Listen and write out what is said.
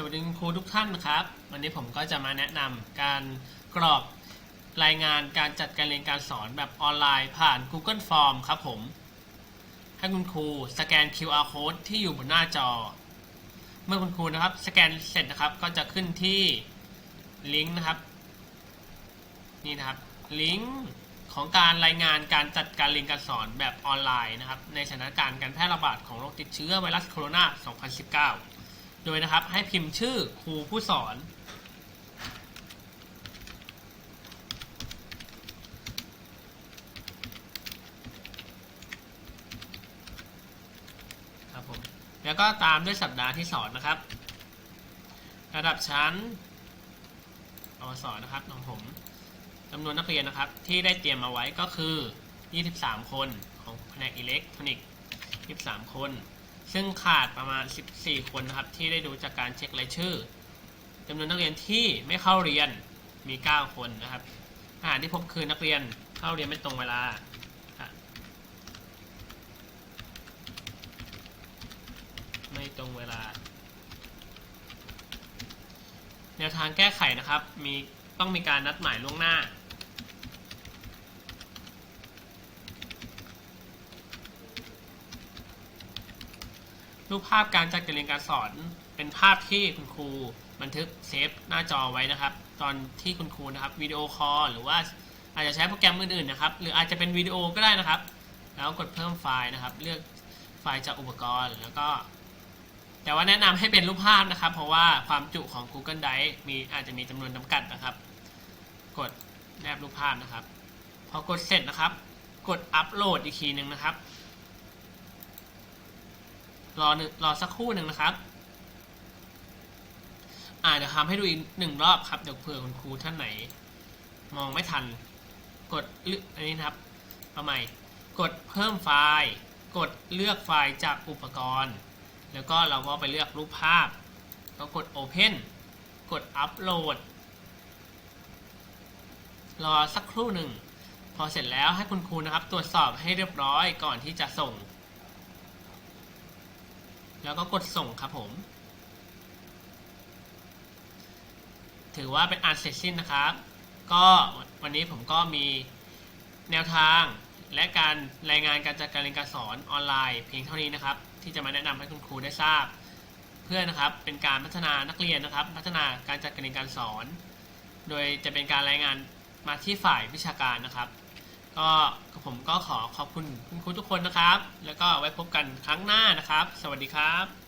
สวัสดีคุณครูทุกท่านนะครับ วันนี้ผมก็จะมาแนะนำการกรอกรายงานการจัดการเรียนการสอนแบบออนไลน์ผ่าน Google Form ครับผม ให้คุณครูสแกน QR code ที่อยู่บนหน้าจอ เมื่อคุณครูนะครับสแกนเสร็จนะครับก็จะขึ้นที่ลิงก์นะครับนี่นะครับลิงก์ของการรายงานการจัดการเรียนการสอนแบบออนไลน์นะครับในสถานการณ์การแพร่ระบาดของโรคติดเชื้อไวรัสโคโรนา 2019 โดยนะครับให้พิมพ์ชื่อครูผู้สอน ครับผม แล้วก็ตามด้วยสัปดาห์ที่สอนนะครับ ระดับชั้นอวสนะครับของผมจำนวนนักเรียนนะครับ ที่ได้เตรียมมาไว้ก็คือ 23 คนของแผนกอิเล็กทรอนิกส์ 23 คน ซึ่งขาดประมาณ 14 คนนะครับ ที่ได้ดูจากการเช็ครายชื่อจำนวนนักเรียนที่ไม่เข้าเรียนมี 9 คนนะครับอาหารที่พบคือนักเรียนเข้าเรียนไม่ตรงเวลาไม่ตรงเวลา แนวทางแก้ไขนะครับ มีต้องมีการนัดหมายล่วงหน้า รูปภาพการจัดการเรียนการสอน เป็นภาพที่คุณครูบันทึกเซฟหน้าจอไว้นะครับ ตอนที่คุณครูนะครับวิดีโอคอลหรือว่าอาจจะใช้โปรแกรมอื่นๆนะครับ หรืออาจจะเป็นวิดีโอก็ได้นะครับ แล้วกดเพิ่มไฟล์นะครับ เลือกไฟล์จากอุปกรณ์แล้วก็ แต่ว่าแนะนำให้เป็นรูปภาพนะครับ เพราะว่าความจุของ Google Drive มีอาจจะมีจำนวนจำกัดนะครับ กดแนบรูปภาพนะครับ พอกดเสร็จนะครับ กดอัปโหลดอีกทีหนึ่งนะครับ รอรอสักครู่หนึ่งนะครับ อ่าเดี๋ยวทำให้ดูอีกหนึ่งรอบครับเดี๋ยวเผื่อคุณครูท่านไหน มองไม่ทัน กดเลือกอันนี้นะครับเอาใหม่กดเพิ่มไฟล์ กดเลือกไฟล์จากอุปกรณ์ แล้วก็เราก็ไปเลือกรูปภาพ ก็กด Open กด Upload รอสักครู่หนึ่ง พอเสร็จแล้วให้คุณครูนะครับ ตรวจสอบให้เรียบร้อยก่อนที่จะส่ง แล้วก็กดส่งครับผม ถือว่าเป็นอันเสร็จสิ้นนะครับ ก็วันนี้ผมก็มีแนวทางและการรายงานการจัดการเรียนการสอนออนไลน์เพียงเท่านี้นะครับ ที่จะมาแนะนำให้คุณครูได้ทราบ เพื่อนะครับเป็นการพัฒนานักเรียนนะครับ พัฒนาการจัดการเรียนการสอน โดยจะเป็นการรายงานมาที่ฝ่ายวิชาการนะครับ ก็ผมก็ขอขอบคุณคุณครูทุกคนนะครับ แล้วก็ไว้พบกันครั้งหน้านะครับ สวัสดีครับ